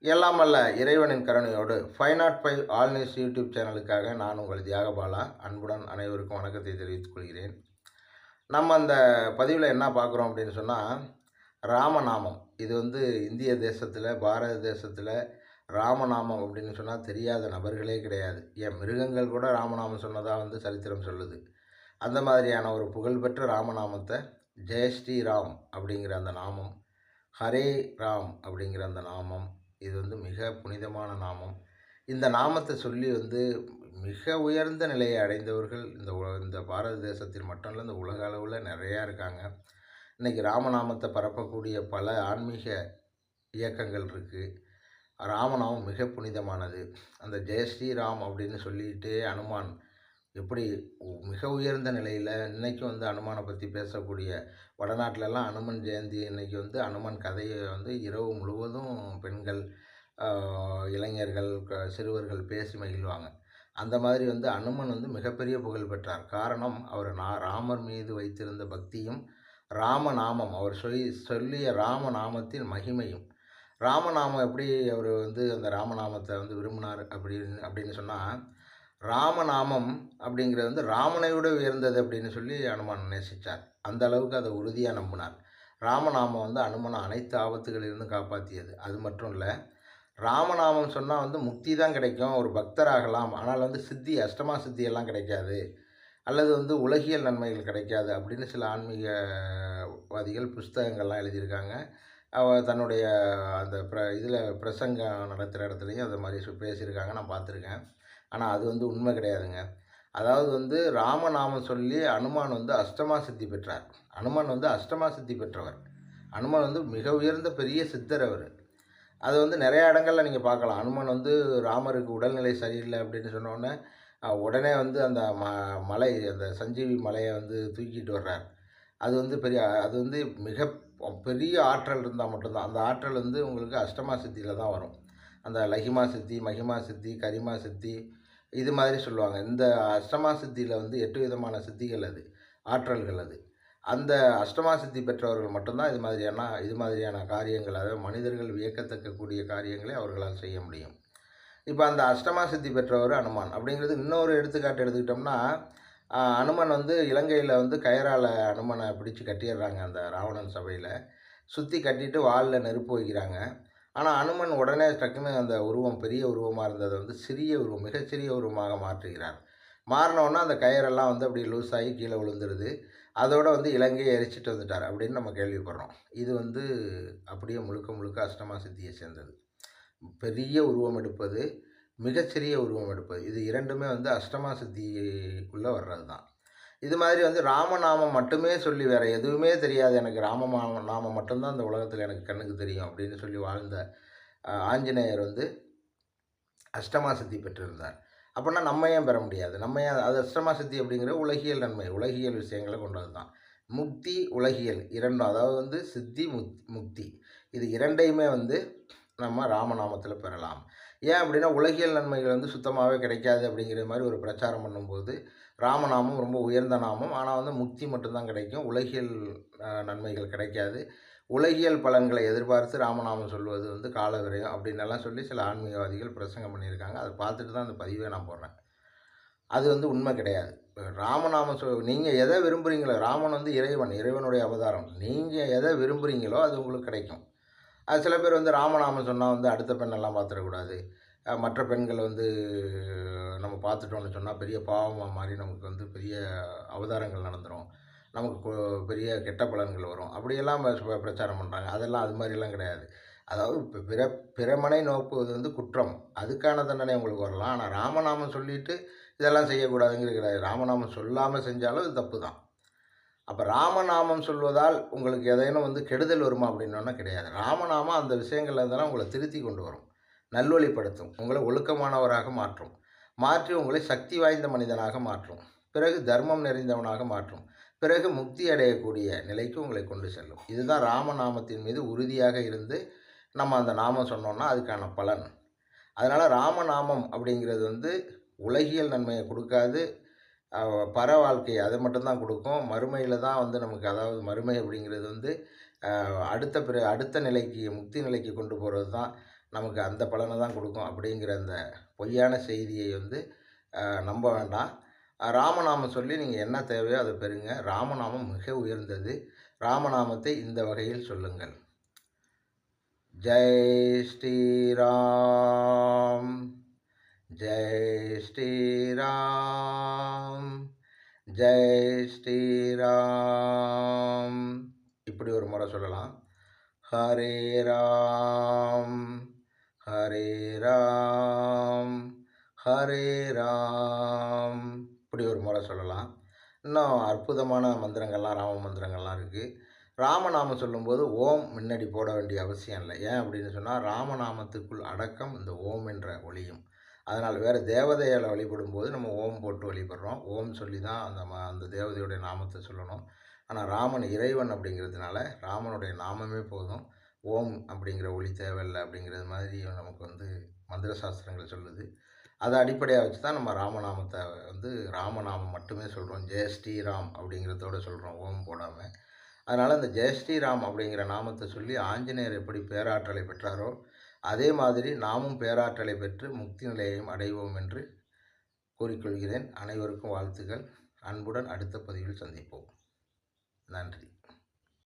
எல்லாம் அல்ல இறைவனின் கருணையோடு five not five all news YouTube சேனலுக்காக நான் உங்கள் தியாகபாலா அன்புடன் அனைவருக்கும் வணக்கத்தை தெரிவித்துக் கொள்கிறேன். நம்ம அந்த பதிவில் என்ன பார்க்குறோம் அப்படின்னு சொன்னால் ராமநாமம். இது வந்து இந்திய தேசத்தில் பாரத தேசத்தில் ராமநாமம் அப்படின்னு சொன்னால் தெரியாத நபர்களே கிடையாது. ஏன்? மிருகங்கள் கூட ராமநாமம் சொன்னதாக வந்து சரித்திரம் சொல்லுது. அந்த மாதிரியான ஒரு புகழ்பெற்ற ராமநாமத்தை ஜெயஸ்ரீராம் அப்படிங்கிற அந்த நாமம் ஹரே ராம் அப்படிங்கிற அந்த நாமம் இது வந்து மிக புனிதமான நாமம். இந்த நாமத்தை சொல்லி வந்து மிக உயர்ந்த நிலையை அடைந்தவர்கள் இந்த உல இந்த பாரத தேசத்தில் மட்டும் இல்லை இந்த உலக அளவில் நிறையா இருக்காங்க. இன்றைக்கி ராமநாமத்தை பரப்பக்கூடிய பல ஆன்மீக இயக்கங்கள் இருக்குது ராமநாமம் மிக புனிதமானது. அந்த ஜெயஸ்ரீராம் அப்படின்னு சொல்லிட்டு அனுமான் இப்படி மிக உயர்ந்த நிலையில் இன்றைக்கி வந்து அனுமானை பற்றி பேசக்கூடிய வடநாட்டிலலாம் அனுமன் ஜெயந்தி இன்றைக்கி வந்து அனுமன் கதையை வந்து இரவு முழுவதும் பெண்கள் இளைஞர்கள் க- சிறுவர்கள் பேசி மகிழ்வாங்க. அந்த மாதிரி வந்து அனுமன் வந்து மிகப்பெரிய புகழ் பெற்றார். காரணம் அவர் நா ராமர் மீது வைத்திருந்த பக்தியும் ராமநாமம் அவர் சொல்லி சொல்லிய ராமநாமத்தின் மகிமையும். ராமநாமம் எப்படி அவர் வந்து அந்த ராமநாமத்தை வந்து விரும்பினார் அப்படின்னு அப்படின்னு சொன்னால் ராமநாமம் அப்படிங்கிறது வந்து ராமனை விட உயர்ந்தது அப்படின்னு சொல்லி அனுமான் நேசித்தார் அந்த அளவுக்கு அதை உறுதியாக நம்பினார். ராமநாமம் வந்து அனுமனை அனைத்து ஆபத்துகளிலிருந்தும் காப்பாற்றியது அது மட்டும் இல்லை ராமநாமம் சொன்னால் வந்து முக்தி தான் கிடைக்கும் ஒரு பக்தராகலாம். ஆனால் வந்து சித்தி அஷ்டமா சித்தியெல்லாம் கிடைக்காது. அல்லது வந்து உலகியல் நன்மைகள் கிடைக்காது அப்படின்னு சில ஆன்மீகவாதிகள் புஸ்தகங்கள்லாம் எழுதியிருக்காங்க. அவ தன்னுடைய அந்த ப்ர இதில் பிரசங்கம் நடத்துகிற இடத்துலையும் அதை மாதிரி பேசியிருக்காங்க. நான் பார்த்துருக்கேன். ஆனால் அது வந்து உண்மை கிடையாதுங்க. அதாவது வந்து ராமநாமம் சொல்லி அனுமான் வந்து அஷ்டமா சித்தி பெற்றார். அனுமான் வந்து அஷ்டமா சித்தி பெற்றவர். அனுமான் வந்து மிக உயர்ந்த பெரிய சித்தர் அவர். அது வந்து நிறைய இடங்களில் நீங்கள் பார்க்கலாம். அனுமன் வந்து ராமருக்கு உடல்நிலை சரியில்லை அப்படின்னு சொன்னோடனே உடனே வந்து அந்த ம மலை அந்த சஞ்சீவி மலையை வந்து தூக்கிட்டு வர்றார். அது வந்து பெரிய அது வந்து மிக பெரிய ஆற்றல் இருந்தால் மட்டும்தான். அந்த ஆற்றல் வந்து உங்களுக்கு அஷ்டமா சித்தியில் தான் வரும். அந்த லஹிமா சித்தி மகிமா சித்தி கரிமா சித்தி இது மாதிரி சொல்லுவாங்க. இந்த அஷ்டமா சித்தியில் வந்து எட்டு விதமான சித்திகள் அது ஆற்றல்கள் அது. அந்த அஷ்டமா சித்தி பெற்றவர்கள் மட்டும்தான் இது மாதிரியான இது மாதிரியான காரியங்கள் அதாவது மனிதர்கள் வியக்கத்தக்கக்கூடிய காரியங்களை அவர்களால் செய்ய முடியும். இப்போ அந்த அஷ்டமா சித்தி பெற்றவர் அனுமான் அப்படிங்கிறது இன்னொரு எடுத்துக்காட்டு எடுத்துக்கிட்டோம்னா அனுமன் வந்து இலங்கையில் வந்து கயரால் அனுமனை பிடிச்சு கட்டிடுறாங்க அந்த ராவணன் சபையில். சுற்றி கட்டிட்டு வாலில் நெருப்பு வைக்கிறாங்க. ஆனால் அனுமன் உடனே டக்குன்னு அந்த உருவம் பெரிய உருவமாக இருந்ததை வந்து சிறிய உருவம் மிகச்சிறிய உருவமாக மாற்றுகிறார். மாறினோன்னா அந்த கயிறெல்லாம் வந்து அப்படி லூஸ் ஆகி கீழே விழுந்துருது. அதோடு வந்து இலங்கையை எரிச்சிட்டு வந்துட்டார் அப்படின்னு நம்ம கேள்விப்படுறோம். இது வந்து அப்படியே முழுக்க முழுக்க அஷ்டமா சித்தியை சேர்ந்தது. பெரிய உருவம் எடுப்பது மிகச்சிறிய உருவம் எடுப்பது இது இரண்டுமே வந்து அஷ்டமா சித்திக்குள்ளே வர்றது தான் இது மாதிரி வந்து ராமநாமம் மட்டுமே சொல்லி வேறு எதுவுமே தெரியாது. எனக்கு ராம நாமம் மட்டும்தான் இந்த உலகத்தில் எனக்கு கண்ணுக்கு தெரியும் அப்படின்னு சொல்லி வாழ்ந்த ஆஞ்சநேயர் வந்து அஷ்டமா சித்தி பெற்றிருந்தார். அப்படின்னா நம்ம ஏன் பெற முடியாது? நம்ம ஏன் அது அஷ்டமா சித்தி அப்படிங்கிற உலகியல் நன்மை உலகியல் விஷயங்களை கொண்டது தான் முக்தி உலகியல் இரண்டும் அதாவது வந்து சித்தி முக் முக்தி. இது இரண்டையுமே வந்து நம்ம ராமநாமத்தில் பெறலாம். ஏன் அப்படின்னா உலகியல் நன்மைகள் வந்து சுத்தமாகவே கிடைக்காது அப்படிங்கிற மாதிரி ஒரு பிரச்சாரம் பண்ணும்போது ராமநாமம் ரொம்ப உயர்ந்த நாமம். ஆனால் வந்து முக்தி மட்டும்தான் கிடைக்கும். உலகியல் நன்மைகள் கிடைக்காது. உலகியல் பலன்களை எதிர்பார்த்து ராமநாமம் சொல்வது வந்து கால விரயம் அப்படின்னு எல்லாம் சொல்லி சில ஆன்மீகவாதிகள் பிரசங்கம் பண்ணியிருக்காங்க. அதை பார்த்துட்டு தான் அந்த பதிவை நான் போடுறேன். அது வந்து உண்மை கிடையாது. ராமநாமம் சொல் நீங்கள் எதை விரும்புகிறீங்களோ ராமன் வந்து இறைவன் இறைவனுடைய அவதாரம். நீங்கள் எதை விரும்புகிறீங்களோ அது உங்களுக்கு கிடைக்கும். அது சில பேர் வந்து ராமநாமம் சொன்னால் வந்து அடுத்த பெண்ணெல்லாம் பார்த்துடக்கூடாது. மற்ற பெண்களை வந்து நம்ம பார்த்துட்டோம்னு சொன்னால் பெரிய பாவமாக மாறி நமக்கு வந்து பெரிய அவதாரங்கள் நடந்துடும் நமக்கு பெரிய கெட்ட பலன்கள் வரும். அப்படியெல்லாம் பிரச்சாரம் பண்ணுறாங்க அதெல்லாம் அது மாதிரிலாம் கிடையாது. அதாவது இப்போ பிற பிறமனை நோக்குவது வந்து குற்றம். அதுக்கான தண்டனை உங்களுக்கு வரலாம். ஆனால் ராமநாமம் சொல்லிட்டு இதெல்லாம் செய்யக்கூடாதுங்கிறது கிடையாது. ராமநாமம் சொல்லாமல் செஞ்சாலும் இது தப்பு தான். அப்போ ராமநாமம் சொல்வதால் உங்களுக்கு ஏதேனும் வந்து கெடுதல் வருமா அப்படின்னோன்னா கிடையாது. ராமநாமம் அந்த விஷயங்கள்ல உங்களை திருத்தி கொண்டு வரும். நல்வழிப்படுத்தும் உங்களை ஒழுக்கமானவராக மாற்றும். மாற்றி உங்களை சக்தி வாய்ந்த மனிதனாக மாற்றும். பிறகு தர்மம் நிறைந்தவனாக மாற்றும். பிறகு முக்தி அடையக்கூடிய நிலைக்கு உங்களை கொண்டு செல்லும். இதுதான் ராமநாமத்தின் மீது உறுதியாக இருந்து நம்ம அந்த நாமம் சொன்னோம்னா அதுக்கான பலன். அதனால் ராமநாமம் அப்படிங்கிறது வந்து உலகியல் நன்மையை கொடுக்காது. பர வாழ்க்கை அது மட்டும்தான் கொடுக்கும். மறுமையில் தான் வந்து நமக்கு அதாவது மறுமை அப்படிங்கிறது வந்து அடுத்த பிற அடுத்த நிலைக்கு முக்தி நிலைக்கு கொண்டு போகிறது தான் நமக்கு அந்த பலனை தான் கொடுக்கும் அப்படிங்கிற அந்த பொய்யான செய்தியை வந்து நம்ப வேண்டாம். ராமநாமம் சொல்லி நீங்கள் என்ன தேவையோ அதை பெறுங்க. ராமநாமம் மிக உயர்ந்தது. ராமநாமத்தை இந்த வகையில் சொல்லுங்கள். ஜெய் ஸ்ரீராம். ஜெய் ஸ்ரீராம். ஜெய் ஸ்ரீராம். இப்படி ஒரு முறை சொல்லலாம். ஹரே ராம். ஹரே ராம் ஹரே ராம். இப்படி ஒரு முறை சொல்லலாம். இன்னும் அற்புதமான மந்திரங்கள்லாம் ராம மந்திரங்கள்லாம் இருக்குது ராமநாமம் சொல்லும்போது ஓம் முன்னாடி போட வேண்டிய அவசியம் இல்லை. ஏன் அப்படின்னு சொன்னால் ராமநாமத்துக்குள் அடக்கம் இந்த ஓம் என்ற ஒளியும் அதனால் வேறு தேவதைகளை வழிபடும் போது நம்ம ஓம் போட்டு வழிபடுறோம். ஓம் சொல்லி தான் அந்த ம அந்த தேவதையுடைய நாமத்தை சொல்லணும். ஆனால் ராமன் இறைவன் அப்படிங்கிறதுனால ராமனுடைய நாமமே போதும். ஓம் அப்படிங்கிற ஒளி தேவையில்லை அப்படிங்கிறது மாதிரி நமக்கு வந்து மந்திர சாஸ்திரங்கள் சொல்லுது. அதை அடிப்படையாக வச்சு தான் நம்ம ராமநாமத்தை வந்து ராமநாமம் மட்டுமே சொல்கிறோம் ஜெய ஸ்ரீராம் அப்படிங்கிறதோட சொல்கிறோம் ஓம் போடாமல் அதனால் அந்த ஜெய ஸ்ரீராம் அப்படிங்கிற நாமத்தை சொல்லி ஆஞ்சநேயர் எப்படி பேராற்றலை பெற்றாரோ அதே மாதிரி நாமும் பேராற்றலை பெற்று முக்தி நிலையையும் அடைவோம் என்று கூறிக்கொள்கிறேன். அனைவருக்கும் வாழ்த்துக்கள். அன்புடன் அடுத்த பதிவில் சந்திப்போம். நன்றி.